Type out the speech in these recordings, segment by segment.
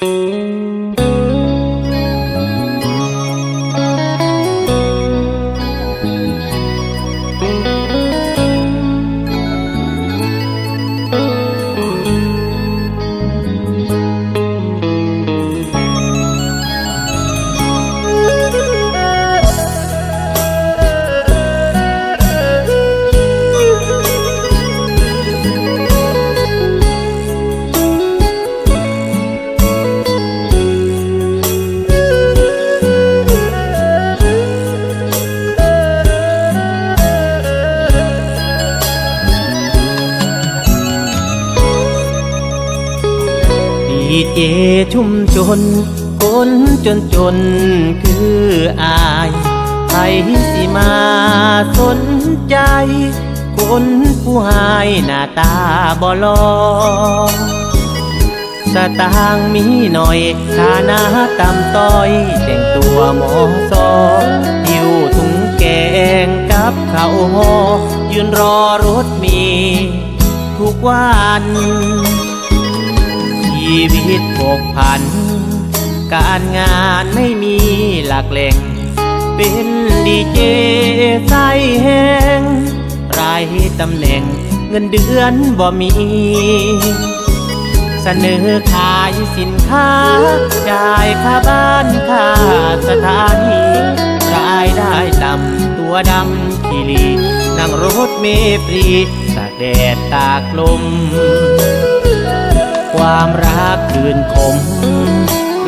Música ดีเจชุ่มชนคนจนจนคืออายใครสิมาสนใจ คนผู้หายหน้าตาบ่ลอสตางมีหน่อยฐานะต่ำต้อย แต่งตัวหมอซอหิวถุงแกงกับข้าวหอยืนรอรถมี ทุกวัน ชีวิตผกผัน การงานไม่มีหลักแหล่ง เป็นดีเจใสแห้งรายตำแหน่งเงินเดือนบ่มี เสนอขายสินค้าจ่ายค่าบ้านค่าสถานีรายได้ต่ำตัวดำขีรีนั่งรถเมฟรีตากแดดตากลม ความรักคืนคม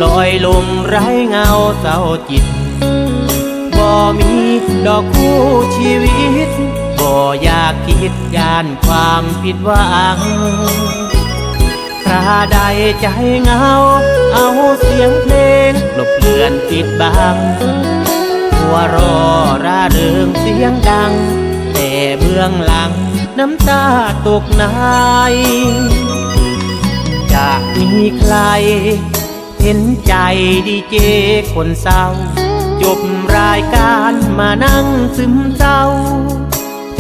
ลอยลมไร้เงาเศร้าจิต บ่มีดอกคู่ชีวิต บ่อยากคิดยานความผิดหวังคราใดใจเงา เอาเสียงเพลงกลบเลือนปิดบังหัวรอร่าเริงเสียงดัง แต่เบื้องหลังน้ำตาตกใน จะมีใคร เห็นใจดีเจคนเศร้า จบรายการมานั่งซึมเศร้า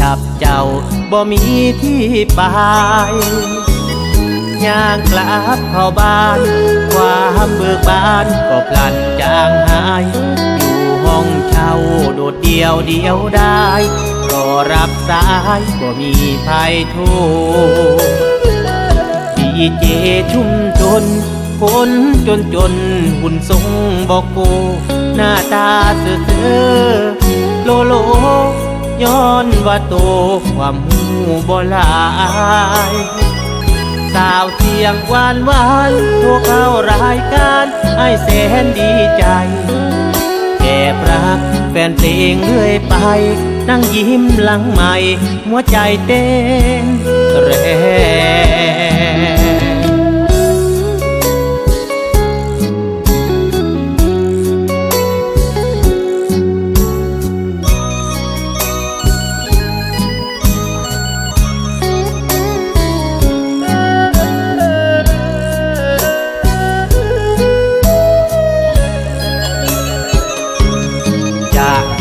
จับเจ้าบ่มีที่ไปย่างกลับเข้าบ้าน ความเบิกบานก็พลันจางหาย อยู่ห้องเช่าโดดเดียวเดียวได้รอรับสายก็มีภัยโทร เจชุ่มชน คนจนจนหุ่นทรงบอกโก หน้าตาเสือเสือโลโล ย้อนว่าโตความหูบ่หลายสาวเสียงหวานหวานโทรเข้ารายการให้แสนดีใจแอบรักแฟนเพลงเรื่อยไป นั่งยิ้มหลังใหม่ หัวใจเต้นแรง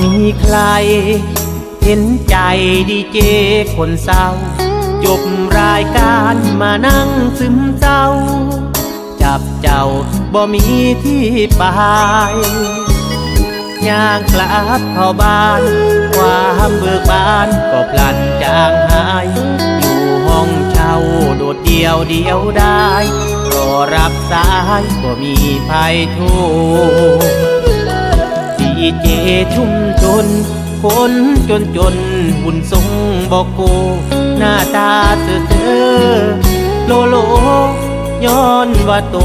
มีใคร เห็นใจดีเจคนเศร้า จบรายการมานั่งซึมเศร้า จับเจ้าบ่มีที่ไปย่างกลับเข้าบ้าน ความเบิกบานก็พลันจางหาย อยู่ห้องเช่าโดดเดียวเดียวได้รอรับสายก็มีภัยโทร ดีเจชุมชน คนจนจนหุ่นทรงบอกโก หน้าตาเสือเสือโลโล ย้อนว่าโต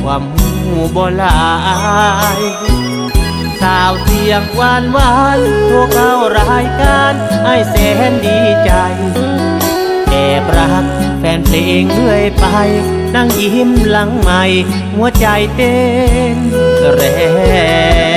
ความหูบ่ลายสาวเสียงหวานหวานโทรเข้ารายการให้แสนดีใจแอบรักแฟนเพลงเรื่อยไป นั่งยิ้มหลังใหม่ หัวใจเต้นแรง